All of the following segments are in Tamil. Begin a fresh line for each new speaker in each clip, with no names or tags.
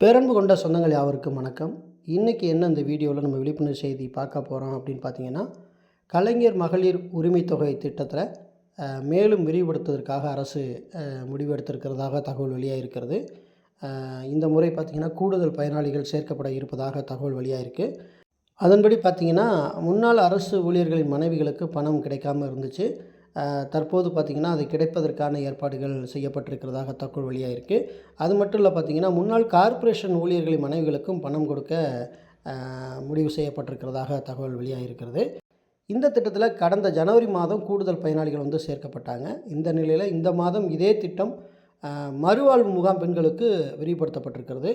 பேரன்பு கொண்ட சொந்தங்கள் யாவருக்கும் வணக்கம். இன்றைக்கி என்ன இந்த வீடியோவில் நம்ம விழிப்புணர்வு செய்தி பார்க்க போகிறோம் அப்படின்னு பார்த்தீங்கன்னா கலைஞர் மகளிர் உரிமை தொகை திட்டத்தில் மேலும் விரிவுபடுத்துவதற்காக அரசு முடிவெடுத்திருக்கிறதாக தகவல் வெளியாக இருக்கிறது இந்த முறை பார்த்திங்கன்னா கூடுதல் பயனாளிகள் சேர்க்கப்பட இருப்பதாக தகவல் வெளியாக இருக்குது அதன்படி பார்த்திங்கன்னா முன்னாள் அரசு ஊழியர்களின் மனைவிகளுக்கு பணம் கிடைக்காம இருந்துச்சு. தற்போது பார்த்திங்கன்னா அது கிடைப்பதற்கான ஏற்பாடுகள் செய்யப்பட்டிருக்கிறதாக தகவல் வெளியாக இருக்குது அது மட்டும் இல்லை பார்த்திங்கன்னா முன்னாள் கார்ப்பரேஷன் ஊழியர்களின் மனைவிகளுக்கும் பணம் கொடுக்க முடிவு செய்யப்பட்டிருக்கிறதாக தகவல் வெளியாக இருக்கிறது இந்த திட்டத்தில் கடந்த ஜனவரி மாதம் கூடுதல் பயனாளிகள் வந்து சேர்க்கப்பட்டாங்க. இந்த நிலையில் இந்த மாதம் இதே திட்டம் மறுவாழ்வு முகாம் பெண்களுக்கு விரிவுபடுத்தப்பட்டிருக்கிறது.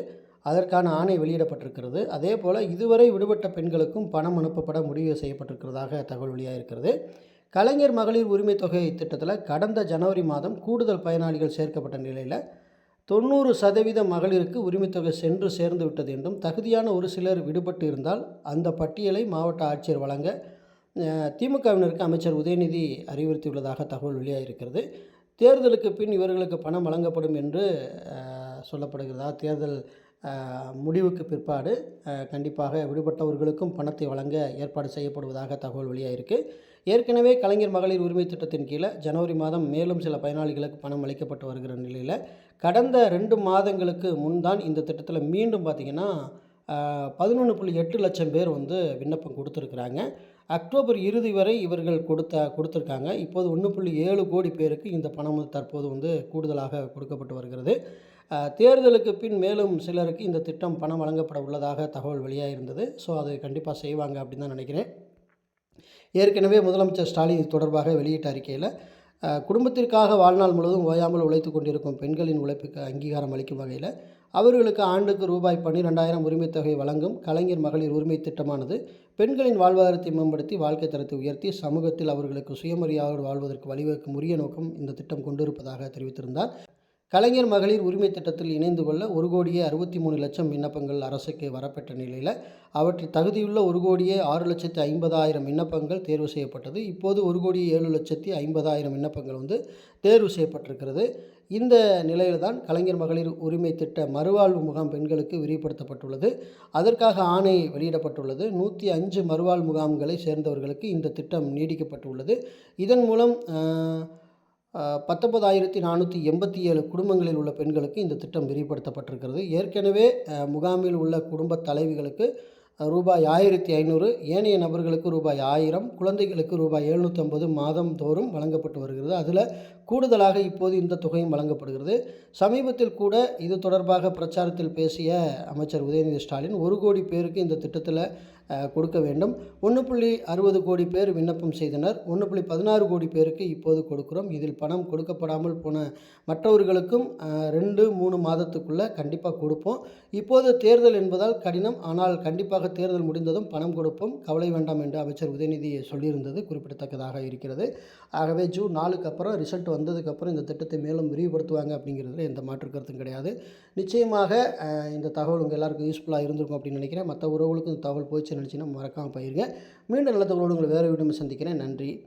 அதற்கான ஆணை வெளியிடப்பட்டிருக்கிறது. அதே போல் இதுவரை விடுபட்ட பெண்களுக்கும் பணம் அனுப்பப்பட முடிவு செய்யப்பட்டிருக்கிறதாக தகவல் வெளியாக இருக்கிறது கலைஞர் மகளிர் உரிமை தொகை திட்டத்தில் கடந்த ஜனவரி மாதம் கூடுதல் பயனாளிகள் சேர்க்கப்பட்ட நிலையில் தொண்ணூறு சதவீத மகளிருக்கு உரிமைத்தொகை சென்று சேர்ந்து விட்டது என்றும் தகுதியான ஒரு சிலர் விடுபட்டு இருந்தால் அந்த பட்டியலை மாவட்ட ஆட்சியர் வழங்க திமுகவினருக்கு அமைச்சர் உதயநிதி அறிவுறுத்தியுள்ளதாக தகவல் வெளியாகிருக்கிறது தேர்தலுக்கு பின் இவர்களுக்கு பணம் வழங்கப்படும் என்று சொல்லப்படுகிறதா. தேர்தல் முடிவுக்கு பிற்பாடு கண்டிப்பாக விடுபட்டவர்களுக்கும் பணத்தை வழங்க ஏற்பாடு செய்யப்படுவதாக தகவல் வெளியாகிருக்கு ஏற்கனவே கலைஞர் மகளிர் உரிமை திட்டத்தின் கீழே ஜனவரி மாதம் மேலும் சில பயனாளிகளுக்கு பணம் அளிக்கப்பட்டு வருகிற நிலையில் கடந்த ரெண்டு மாதங்களுக்கு முன்தான் இந்த திட்டத்தில் மீண்டும் பார்த்திங்கன்னா பதினொன்று புள்ளி எட்டு லட்சம் பேர் வந்து விண்ணப்பம் கொடுத்துருக்குறாங்க. அக்டோபர் இறுதி வரை இவர்கள் கொடுத்த கொடுத்துருக்காங்க. இப்போது ஒன்று புள்ளி ஏழு கோடி பேருக்கு இந்த பணம் தற்போது வந்து கூடுதலாக கொடுக்கப்பட்டு வருகிறது. தேர்தலுக்கு பின் மேலும் சிலருக்கு இந்த திட்டம் பணம் வழங்கப்பட உள்ளதாக தகவல் வெளியாக இருந்தது ஸோ அது கண்டிப்பாக செய்வாங்க அப்படின்னு தான் நினைக்கிறேன். ஏற்கனவே முதலமைச்சர் ஸ்டாலின் இது தொடர்பாக வெளியிட்ட அறிக்கையில் குடும்பத்திற்காக வாழ்நாள் முழுவதும் ஓயாமல் உழைத்து கொண்டிருக்கும் பெண்களின் உழைப்புக்கு அங்கீகாரம் அளிக்கும் வகையில் அவர்களுக்கு ஆண்டுக்கு ரூபாய் பன்னிரெண்டாயிரம் உரிமைத்தொகை வழங்கும் கலைஞர் மகளிர் உரிமை திட்டமானது பெண்களின் வாழ்வாதாரத்தை மேம்படுத்தி வாழ்க்கை தரத்தை உயர்த்தி சமூகத்தில் அவர்களுக்கு சுயமரியாதையோடு வாழ்வதற்கு வழிவகுக்கும் உரிய நோக்கம் இந்த திட்டம் கொண்டிருப்பதாக தெரிவித்திருந்தார். கலைஞர் மகளிர் உரிமை திட்டத்தில் இணைந்து கொள்ள ஒரு கோடியே அறுபத்தி மூணு லட்சம் விண்ணப்பங்கள் அரசுக்கு வரப்பெற்ற நிலையில் அவற்றில் தகுதியுள்ள ஒரு கோடியே ஆறு லட்சத்தி ஐம்பதாயிரம் விண்ணப்பங்கள் தேர்வு செய்யப்பட்டது. இப்போது ஒரு கோடியே ஏழு லட்சத்தி ஐம்பதாயிரம் விண்ணப்பங்கள் வந்து தேர்வு செய்யப்பட்டிருக்கிறது. இந்த நிலையில் தான் கலைஞர் மகளிர் உரிமை திட்ட மறுவாழ்வு முகாம் பெண்களுக்கு விரிவுபடுத்தப்பட்டுள்ளது. அதற்காக ஆணை வெளியிடப்பட்டுள்ளது. நூற்றி அஞ்சு மறுவாழ்வு முகாம்களை சேர்ந்தவர்களுக்கு இந்த திட்டம் நீடிக்கப்பட்டுள்ளது இதன் மூலம் பத்தொன்பதாயிரத்தி நானூற்றி எண்பத்தி ஏழு குடும்பங்களில் உள்ள பெண்களுக்கு இந்த திட்டம் விரிவுபடுத்தப்பட்டிருக்கிறது. ஏற்கனவே முகாமில் உள்ள குடும்ப தலைவிகளுக்கு ரூபாய் ஆயிரத்தி ஐநூறு ஏனைய நபர்களுக்கு ரூபாய் ஆயிரம் குழந்தைகளுக்கு ரூபாய் எழுநூற்றம்பது மாதம் தோறும் வழங்கப்பட்டு வருகிறது. அதில் கூடுதலாக இப்போது இந்த தொகையும் வழங்கப்படுகிறது. சமீபத்தில் கூட இது தொடர்பாக பிரச்சாரத்தில் பேசிய அமைச்சர் உதயநிதி ஸ்டாலின் ஒரு கோடி பேருக்கு இந்த திட்டத்தில் கொடுக்க வேண்டும். ஒன்று புள்ளி அறுபது கோடி பேர் விண்ணப்பம் செய்தனர். ஒன்று புள்ளி பதினாறு கோடி பேருக்கு இப்போது கொடுக்கிறோம். இதில் பணம் கொடுக்கப்படாமல் போன மற்றவர்களுக்கும் ரெண்டு மூணு மாதத்துக்குள்ளே கண்டிப்பாக கொடுப்போம். இப்போது தேர்தல் என்பதால் கடினம். ஆனால் கண்டிப்பாக தேர்தல் முடிந்ததும் பணம் கொடுப்போம். கவலை வேண்டாம் என்று அமைச்சர் உதயநிதி சொல்லியிருந்தது குறிப்பிடத்தக்கதாக இருக்கிறது. ஆகவே ஜூன் நாலுக்கு அப்புறம் ரிசல்ட் வந்ததுக்கப்புறம் இந்த திட்டத்தை மேலும் விரிவுபடுத்துவாங்க அப்படிங்கிறதுல எந்த மாற்று கருத்தும் கிடையாது. நிச்சயமாக இந்த தகவல் உங்கள் எல்லாருக்கும் யூஸ்ஃபுல்லாக இருந்திருக்கும் அப்படின்னு நினைக்கிறேன். மற்ற உறவுகளுக்கும் இந்த தகவல் போயிடுச்சு. நினச்சின்னா மறக்காமல் பயிருங்க. மீண்டும் நல்ல தகவலோடு உங்களை வேறு வீடும் சந்திக்கிறேன். நன்றி.